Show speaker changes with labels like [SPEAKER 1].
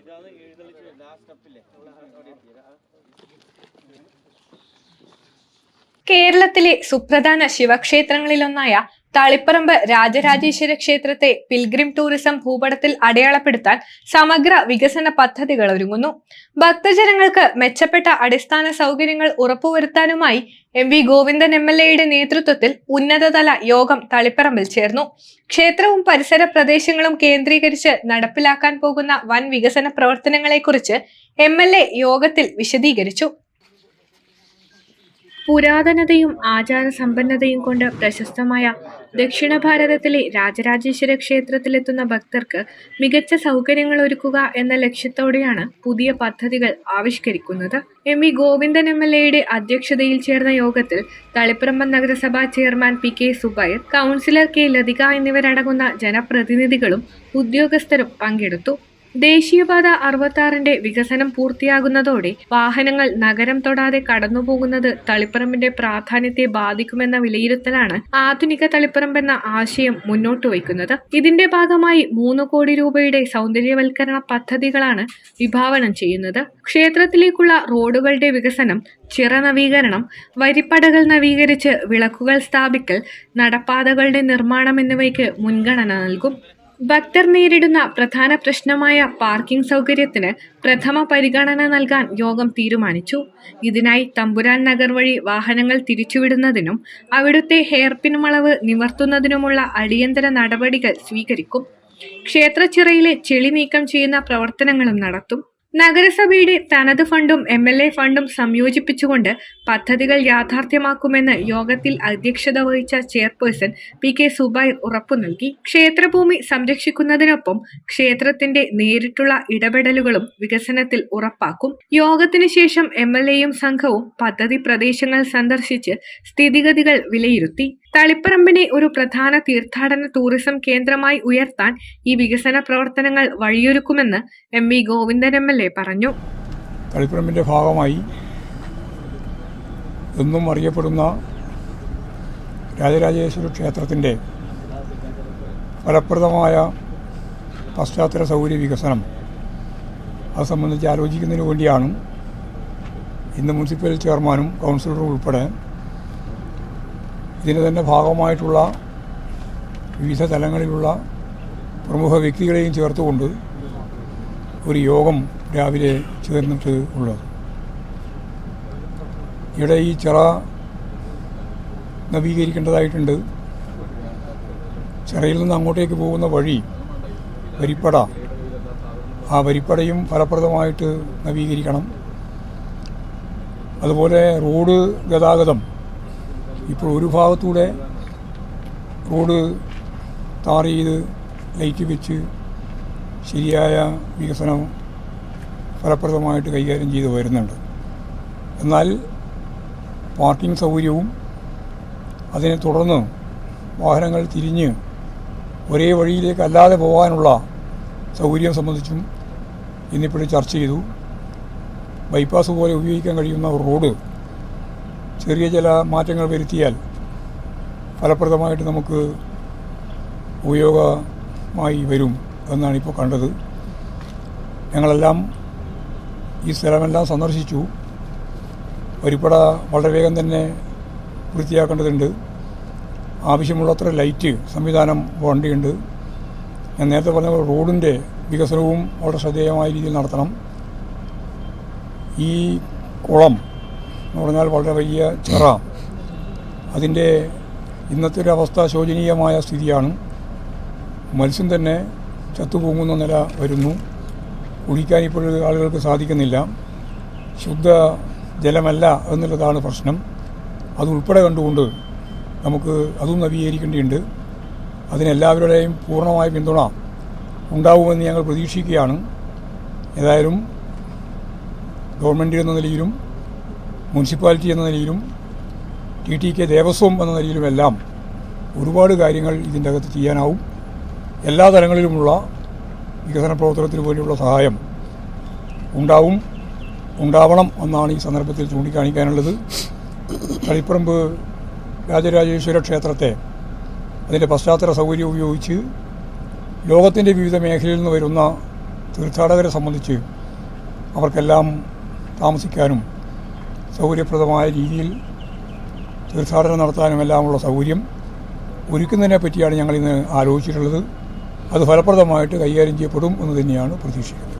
[SPEAKER 1] ഇതാണ് എഴുന്നള്ളിച്ച് ലാസ്റ്റ് സ്റ്റെപ്പില്ലേ അവിടെ എത്തിയത് ആ.
[SPEAKER 2] കേരളത്തിലെ സുപ്രധാന ശിവക്ഷേത്രങ്ങളിലൊന്നായ തളിപ്പറമ്പ് രാജരാജേശ്വര ക്ഷേത്രത്തെ പിൽഗ്രിം ടൂറിസം ഭൂപടത്തിൽ അടയാളപ്പെടുത്താൻ സമഗ്ര വികസന പദ്ധതികൾ ഒരുങ്ങുന്നു. ഭക്തജനങ്ങൾക്ക് മെച്ചപ്പെട്ട അടിസ്ഥാന സൗകര്യങ്ങൾ ഉറപ്പുവരുത്താനുമായി M V Govindan M L എയുടെ നേതൃത്വത്തിൽ ഉന്നതതല യോഗം തളിപ്പറമ്പിൽ ചേർന്നു. ക്ഷേത്രവും പരിസര പ്രദേശങ്ങളും കേന്ദ്രീകരിച്ച് നടപ്പിലാക്കാൻ പോകുന്ന വൻ വികസന പ്രവർത്തനങ്ങളെക്കുറിച്ച് എം യോഗത്തിൽ വിശദീകരിച്ചു. പുരാതനതയും ആചാര സമ്പന്നതയും കൊണ്ട് പ്രശസ്തമായ ദക്ഷിണ ഭാരതത്തിലെ രാജരാജേശ്വര ക്ഷേത്രത്തിലെത്തുന്ന ഭക്തർക്ക് മികച്ച സൗകര്യങ്ങൾ ഒരുക്കുക എന്ന ലക്ഷ്യത്തോടെയാണ് പുതിയ പദ്ധതികൾ ആവിഷ്കരിക്കുന്നത്. M V Govindan M L എയുടെ അധ്യക്ഷതയിൽ ചേർന്ന യോഗത്തിൽ തളിപ്പറമ്പ് നഗരസഭാ chairman P K Subair councillor K Lathika എന്നിവരടങ്ങുന്ന ജനപ്രതിനിധികളും ഉദ്യോഗസ്ഥരും പങ്കെടുത്തു. ദേശീയപാത അറുപത്താറിന്റെ വികസനം പൂർത്തിയാകുന്നതോടെ വാഹനങ്ങൾ നഗരം തൊടാതെ കടന്നുപോകുന്നത് തളിപ്പറമ്പിന്റെ പ്രാധാന്യത്തെ ബാധിക്കുമെന്ന വിലയിരുത്തലാണ് ആധുനിക തളിപ്പറമ്പ് എന്ന ആശയം മുന്നോട്ട് വയ്ക്കുന്നത്. ഇതിന്റെ ഭാഗമായി മൂന്ന് കോടി രൂപയുടെ സൗന്ദര്യവൽക്കരണ പദ്ധതികളാണ് വിഭാവനം ചെയ്യുന്നത്. ക്ഷേത്രത്തിലേക്കുള്ള റോഡുകളുടെ വികസനം ചിറ നവീകരണം വരിപ്പടകൾ നവീകരിച്ച് വിളക്കുകൾ സ്ഥാപിക്കൽ നടപ്പാതകളുടെ നിർമ്മാണം എന്നിവയ്ക്ക് മുൻഗണന നൽകും. ഭക്തർ നേരിടുന്ന പ്രധാന പ്രശ്നമായ പാർക്കിംഗ് സൗകര്യത്തിന് പ്രഥമ പരിഗണന നൽകാൻ യോഗം തീരുമാനിച്ചു. ഇതിനായി തമ്പുരാൻ നഗർ വഴി വാഹനങ്ങൾ തിരിച്ചുവിടുന്നതിനും അവിടുത്തെ ഹെയർപിൻ വളവ് നിവർത്തുന്നതിനുമുള്ള അടിയന്തര നടപടികൾ സ്വീകരിക്കും. ക്ഷേത്രച്ചിറയിലെ ചെളി നീക്കം ചെയ്യുന്ന പ്രവർത്തനങ്ങളും നടത്തും. നഗരസഭയുടെ തനത് ഫണ്ടും എം എൽ എ ഫണ്ടും സംയോജിപ്പിച്ചുകൊണ്ട് പദ്ധതികൾ യാഥാർത്ഥ്യമാക്കുമെന്ന് യോഗത്തിൽ അധ്യക്ഷത വഹിച്ച ചെയർപേഴ്സൺ പി കെ സുബൈർ ഉറപ്പു നൽകി. ക്ഷേത്രഭൂമി സംരക്ഷിക്കുന്നതിനൊപ്പം ക്ഷേത്രത്തിന്റെ നേരിട്ടുള്ള ഇടപെടലുകളും വികസനത്തിൽ ഉറപ്പാക്കും. യോഗത്തിനു ശേഷം എം എൽ എയും സംഘവും പദ്ധതി പ്രദേശങ്ങൾ സന്ദർശിച്ച് സ്ഥിതിഗതികൾ വിലയിരുത്തി. തളിപ്പറമ്പിനെ ഒരു പ്രധാന തീർത്ഥാടന ടൂറിസം കേന്ദ്രമായി ഉയർത്താൻ ഈ വികസന പ്രവർത്തനങ്ങൾ വഴിയൊരുക്കുമെന്ന് M V Govindan M L A പറഞ്ഞു.
[SPEAKER 3] തളിപ്പറമ്പിന്റെ ഭാഗമായി എന്നും അറിയപ്പെടുന്ന രാജരാജേശ്വര ക്ഷേത്രത്തിന്റെ ഫലപ്രദമായ പശ്ചാത്തല സൗകര്യ വികസനം അത് സംബന്ധിച്ച് ആലോചിക്കുന്നതിന് വേണ്ടിയാണ് ഇന്ന് മുനിസിപ്പൽ ചെയർമാനും കൗൺസിലറും ഉൾപ്പെടെ ഇതിന് തന്നെ ഭാഗമായിട്ടുള്ള വിവിധ തലങ്ങളിലുള്ള പ്രമുഖ വ്യക്തികളെയും ചേർത്തുകൊണ്ട് ഒരു യോഗം രാവിലെ ചേർന്നിട്ട് ഉള്ളത്. ഇവിടെ ഈ ചിറ നവീകരിക്കേണ്ടതായിട്ടുണ്ട്. ചിറയിൽ നിന്ന് അങ്ങോട്ടേക്ക് പോകുന്ന വഴി വരിപ്പട. ആ വരിപ്പടയും ഫലപ്രദമായിട്ട് നവീകരിക്കണം. അതുപോലെ റോഡ് ഗതാഗതം. ഇപ്പോൾ ഒരു ഭാഗത്തൂടെ റോഡ് താർ ചെയ്ത് ലൈറ്റ് വെച്ച് ശരിയായ വികസനം ഫലപ്രദമായിട്ട് കൈകാര്യം ചെയ്ത് വരുന്നുണ്ട്. എന്നാൽ പാർക്കിംഗ് സൗകര്യവും അതിനെ തുടർന്ന് വാഹനങ്ങൾ തിരിഞ്ഞ് ഒരേ വഴിയിലേക്ക് അല്ലാതെ പോകാനുള്ള സൗകര്യം സംബന്ധിച്ചും ഇന്നിപ്പോഴും ചർച്ച ചെയ്തു. ബൈപ്പാസ് പോലെ ഉപയോഗിക്കാൻ കഴിയുന്ന റോഡ് ചെറിയ ചില മാറ്റങ്ങൾ വരുത്തിയാൽ ഫലപ്രദമായിട്ട് നമുക്ക് ഉപയോഗമായി വരും എന്നാണ് ഇപ്പോൾ കണ്ടത്. ഞങ്ങളെല്ലാം ഈ സ്ഥലമെല്ലാം സന്ദർശിച്ചു. വരിപ്പട വളരെ വേഗം തന്നെ വൃത്തിയാക്കേണ്ടതുണ്ട് ആവശ്യമുള്ളത്ര ലൈറ്റ് സംവിധാനം വേണ്ടിയുണ്ട്. ഞാൻ നേരത്തെ പറഞ്ഞ റോഡിന്റെ വികസനവും വളരെ ശ്രദ്ധേയമായ രീതിയിൽ നടത്തണം. ഈ കുളം എന്ന് പറഞ്ഞാൽ വളരെ വലിയ ചിറ. അതിന്റെ ഇന്നത്തെ ഒരു അവസ്ഥ ശോചനീയമായ സ്ഥിതിയാണ്. മത്സ്യം തന്നെ ചത്തുപൊങ്ങുന്ന നില വരുന്നു. കുടിക്കാൻ ഇപ്പോൾ ആളുകൾക്ക് സാധിക്കുന്നില്ല. ശുദ്ധ ജലമല്ല എന്നുള്ളതാണ് പ്രശ്നം. അതുൾപ്പെടെ കണ്ടുകൊണ്ട് നമുക്ക് അതും നവീകരിക്കേണ്ടിയുണ്ട്. അതിനെല്ലാവരുടെയും പൂർണമായ പിന്തുണ ഉണ്ടാവുമെന്ന് ഞങ്ങൾ പ്രതീക്ഷിക്കുകയാണ്. ഏതായാലും ഗവൺമെന്റ് എന്ന നിലയിലും മുനിസിപ്പാലിറ്റി എന്ന നിലയിലും ടി ടി കെ ദേവസ്വം എന്ന നിലയിലുമെല്ലാം ഒരുപാട് കാര്യങ്ങൾ ഇതിന്റെ അകത്ത് ചെയ്യാനാവും. എല്ലാ തലങ്ങളിലുമുള്ള വികസന പ്രവർത്തനത്തിന് വേണ്ടിയുള്ള സഹായം ഉണ്ടാവും. ഉണ്ടാവണം എന്നാണ് ഈ സന്ദർഭത്തിൽ ചൂണ്ടിക്കാണിക്കാനുള്ളത്. കളിപ്പറമ്പ് രാജരാജേശ്വര ക്ഷേത്രത്തെ അതിന്റെ പശ്ചാത്തല സൗകര്യം ഉപയോഗിച്ച് ലോകത്തിന്റെ വിവിധ മേഖലയിൽ നിന്ന് വരുന്ന തീർത്ഥാടകരെ സംബന്ധിച്ച് അവർക്കെല്ലാം താമസിക്കാനും സൗകര്യപ്രദമായ രീതിയിൽ തീർത്ഥാടനം നടത്താനും എല്ലാമുള്ള സൗകര്യം ഒരുക്കുന്നതിനെ പറ്റിയാണ് ഞങ്ങളിന്ന് ആലോചിച്ചിട്ടുള്ളത്. അത് ഫലപ്രദമായിട്ട് കൈകാര്യം ചെയ്യപ്പെടും എന്ന് തന്നെയാണ് പ്രതീക്ഷിക്കുന്നത്.